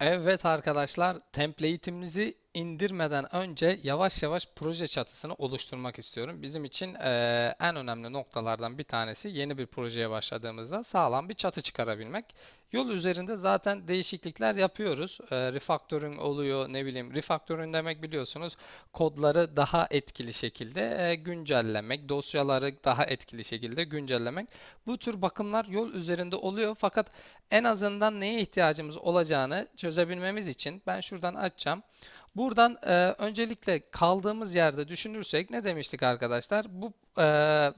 Evet arkadaşlar, template'imizi indirmeden önce yavaş yavaş proje çatısını oluşturmak istiyorum. Bizim için eee, en önemli noktalardan bir tanesi yeni bir projeye başladığımızda sağlam bir çatı çıkarabilmek. Yol üzerinde zaten değişiklikler yapıyoruz. Eee refactoring oluyor, ne bileyim. Refactoring demek biliyorsunuz kodları daha etkili şekilde eee, güncellemek, dosyaları daha etkili şekilde güncellemek. Bu tür bakımlar yol üzerinde oluyor fakat en azından neye ihtiyacımız olacağını çözebilmemiz için ben şuradan açacağım. Buradan e, öncelikle kaldığımız yerde düşünürsek ne demiştik arkadaşlar? Bu e,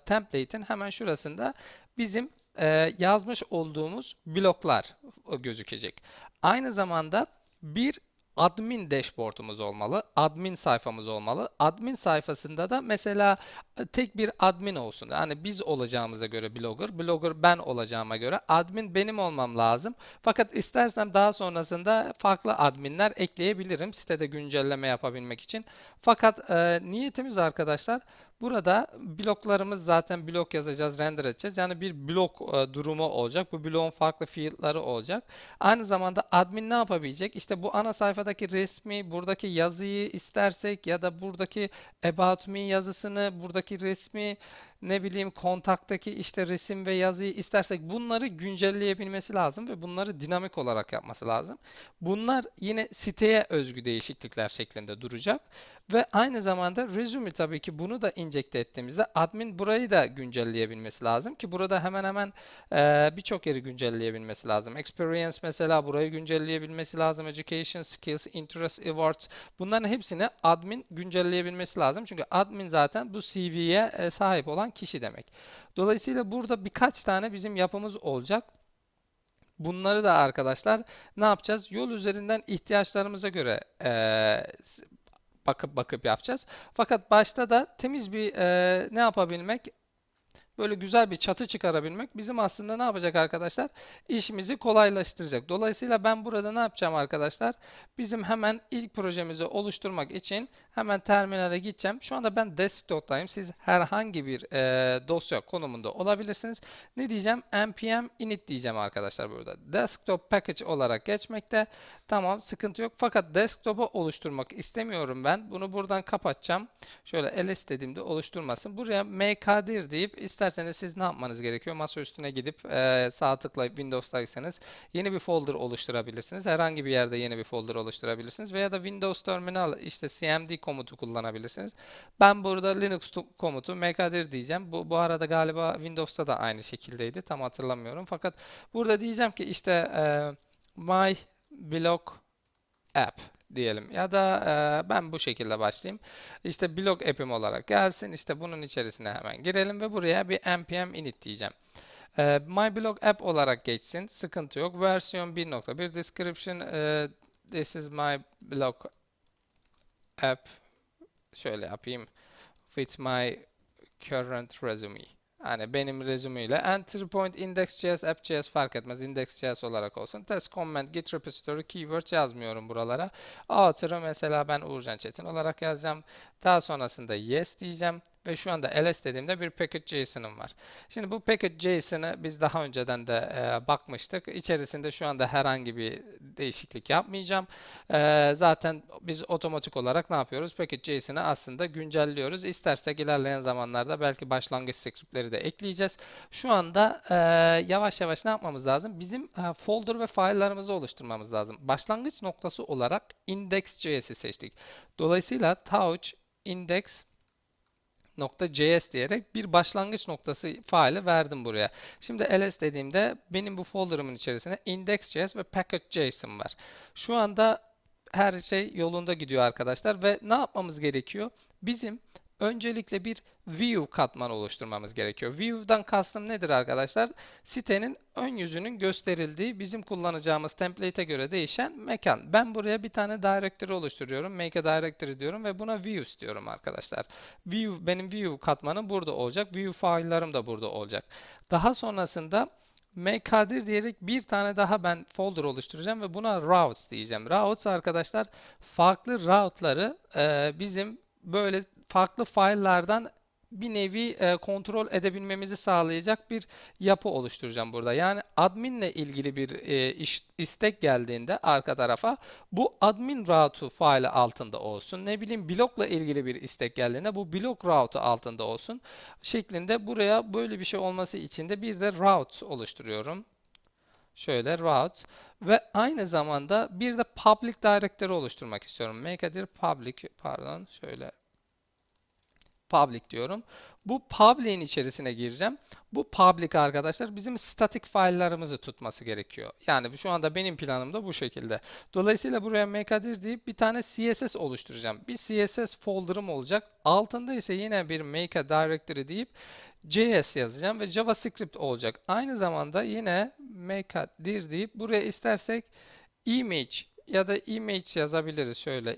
template'in hemen şurasında bizim e, yazmış olduğumuz bloklar gözükecek. Aynı zamanda bir admin dashboard'umuz olmalı. Admin sayfamız olmalı. Admin sayfasında da mesela e, tek bir admin olsun. Yani biz olacağımıza göre blogger, blogger ben olacağıma göre admin benim olmam lazım. Fakat istersem daha sonrasında farklı adminler ekleyebilirim sitede güncelleme yapabilmek için. Fakat e, niyetimiz arkadaşlar burada bloklarımız zaten blok yazacağız, render edeceğiz. Yani bir blok e, durumu olacak. Bu bloğun farklı field'ları olacak. Aynı zamanda admin ne yapabilecek? İşte bu ana sayfadaki resmi, buradaki yazıyı istersek ya da buradaki about me yazısını, buradaki resmi ne bileyim kontaktaki işte resim ve yazıyı istersek bunları güncelleyebilmesi lazım ve bunları dinamik olarak yapması lazım. Bunlar yine siteye özgü değişiklikler şeklinde duracak ve aynı zamanda resume tabii ki bunu da injekte ettiğimizde admin burayı da güncelleyebilmesi lazım ki burada hemen hemen e, birçok yeri güncelleyebilmesi lazım. Experience mesela burayı güncelleyebilmesi lazım. Education, skills, interest, awards bunların hepsini admin güncelleyebilmesi lazım. Çünkü admin zaten bu CV'ye e, sahip olan kişi demek. Dolayısıyla burada birkaç tane bizim yapımız olacak. Bunları da arkadaşlar ne yapacağız? Yol üzerinden ihtiyaçlarımıza göre eee, bakıp bakıp yapacağız. Fakat başta da temiz bir eee, ne yapabilmek? Böyle güzel bir çatı çıkarabilmek bizim aslında ne yapacak arkadaşlar? İşimizi kolaylaştıracak. Dolayısıyla ben burada ne yapacağım arkadaşlar? Bizim hemen ilk projemizi oluşturmak için hemen terminale gideceğim. Şu anda ben desktop'tayım. Siz herhangi bir e, dosya konumunda olabilirsiniz. Ne diyeceğim? npm init diyeceğim arkadaşlar burada. Desktop package olarak geçmekte. Tamam sıkıntı yok. Fakat desktop'u oluşturmak istemiyorum ben. Bunu buradan kapatacağım. Şöyle ls dediğimde oluşturmasın. Buraya mkdir deyip isterseniz siz ne yapmanız gerekiyor? Masa üstüne gidip e, sağ tıklayıp Windows'taysanız yeni bir folder oluşturabilirsiniz. Herhangi bir yerde yeni bir folder oluşturabilirsiniz. Veya da Windows Terminal işte cmd komutu kullanabilirsiniz. Ben burada Linux tu- komutu mkdir diyeceğim. Bu, bu arada galiba Windows'ta da aynı şekildeydi. Tam hatırlamıyorum. Fakat burada diyeceğim ki işte e, my blog app diyelim ya da e, ben bu şekilde başlayayım. İşte blog app'im olarak gelsin. İşte bunun içerisine hemen girelim ve buraya bir npm init diyeceğim. E, my blog app olarak geçsin. Sıkıntı yok. Versiyon 1.1 description e, this is my blog app şöyle yapayım with my current resume. Hani benim rezümüyle entry point index.js app.js fark etmez. Index.js olarak olsun. Test comment git repository keyword yazmıyorum buralara. Author'ı mesela ben Uğurcan Çetin olarak yazacağım. Daha sonrasında yes diyeceğim. Ve şu anda ls dediğimde bir package.json'ım var. Şimdi bu package.json'ı biz daha önceden de e, bakmıştık. İçerisinde şu anda herhangi bir değişiklik yapmayacağım. E, zaten biz otomatik olarak ne yapıyoruz? Package.json'ı aslında güncelliyoruz. İstersek ilerleyen zamanlarda belki başlangıç scriptleri de ekleyeceğiz. Şu anda e, yavaş yavaş ne yapmamız lazım? Bizim e, folder ve file'larımızı oluşturmamız lazım. Başlangıç noktası olarak index.js'i seçtik. Dolayısıyla touch index .js diyerek bir başlangıç noktası faili verdim buraya. Şimdi ls dediğimde benim bu folder'ımın içerisinde index.js ve package.json var. Şu anda her şey yolunda gidiyor arkadaşlar ve ne yapmamız gerekiyor? Bizim öncelikle bir view katmanı oluşturmamız gerekiyor. View'dan kastım nedir arkadaşlar? Sitenin ön yüzünün gösterildiği bizim kullanacağımız template'e göre değişen mekan. Ben buraya bir tane directory oluşturuyorum. Make a directory diyorum ve buna views diyorum arkadaşlar. View benim view katmanım burada olacak. View file'larım da burada olacak. Daha sonrasında mkdir diyerek bir tane daha ben folder oluşturacağım ve buna routes diyeceğim. Routes arkadaşlar farklı route'ları e, bizim böyle farklı file'lardan bir nevi e, kontrol edebilmemizi sağlayacak bir yapı oluşturacağım burada. Yani adminle ilgili bir e, iş, istek geldiğinde arka tarafa bu admin route'u faili altında olsun. Ne bileyim blokla ilgili bir istek geldiğinde bu blok route'u altında olsun. Şeklinde buraya böyle bir şey olması için de bir de route oluşturuyorum. Şöyle route ve aynı zamanda bir de public directory oluşturmak istiyorum. Make public pardon şöyle public diyorum. Bu public'in içerisine gireceğim. Bu public arkadaşlar bizim static file'larımızı tutması gerekiyor. Yani şu anda benim planım da bu şekilde. Dolayısıyla buraya makeadir deyip bir tane CSS oluşturacağım. Bir CSS folder'ım olacak. Altında ise yine bir make directory deyip JS yazacağım ve JavaScript olacak. Aynı zamanda yine makeadir deyip buraya istersek image ya da image yazabiliriz. Şöyle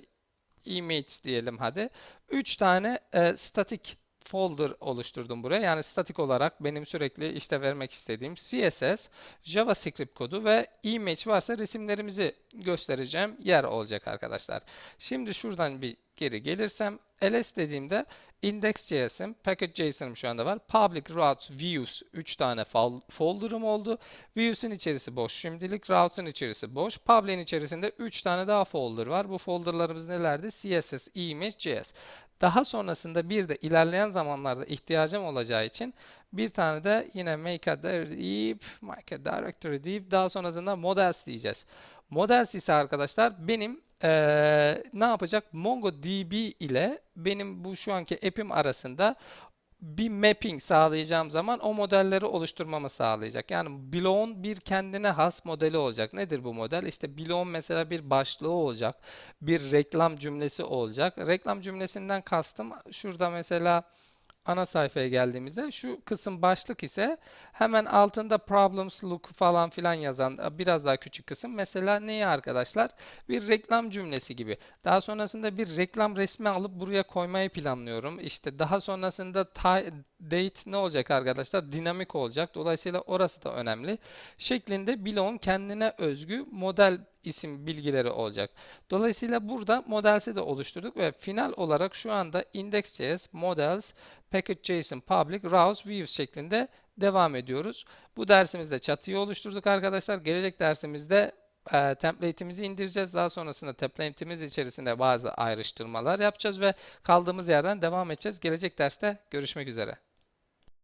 image diyelim hadi. 3 tane e, statik folder oluşturdum buraya. Yani statik olarak benim sürekli işte vermek istediğim CSS, JavaScript kodu ve image varsa resimlerimizi göstereceğim yer olacak arkadaşlar. Şimdi şuradan bir geri gelirsem ls dediğimde index.js'im, package.js'im şu anda var. Public routes views 3 tane folder'ım oldu. Views'in içerisi boş şimdilik. Routes'ın içerisi boş. Public'in içerisinde 3 tane daha folder var. Bu folderlarımız nelerdi? CSS, image, JS. Daha sonrasında bir de ilerleyen zamanlarda ihtiyacım olacağı için bir tane de yine make a deyip, make a directory deyip daha sonrasında models diyeceğiz. Models ise arkadaşlar benim ee, ne yapacak? MongoDB ile benim bu şu anki app'im arasında bir mapping sağlayacağım zaman o modelleri oluşturmamı sağlayacak. Yani bloğun bir kendine has modeli olacak. Nedir bu model? İşte bloğun mesela bir başlığı olacak. Bir reklam cümlesi olacak. Reklam cümlesinden kastım şurada mesela ana sayfaya geldiğimizde şu kısım başlık ise hemen altında problems look falan filan yazan biraz daha küçük kısım. Mesela neyi arkadaşlar? Bir reklam cümlesi gibi. Daha sonrasında bir reklam resmi alıp buraya koymayı planlıyorum. İşte daha sonrasında date ne olacak arkadaşlar? Dinamik olacak. Dolayısıyla orası da önemli. Şeklinde bloğun kendine özgü model isim bilgileri olacak. Dolayısıyla burada models'i de oluşturduk ve final olarak şu anda index.js, models, package.json, public, rouse, views şeklinde devam ediyoruz. Bu dersimizde çatıyı oluşturduk arkadaşlar. Gelecek dersimizde e, template'imizi indireceğiz. Daha sonrasında template'imiz içerisinde bazı ayrıştırmalar yapacağız ve kaldığımız yerden devam edeceğiz. Gelecek derste görüşmek üzere.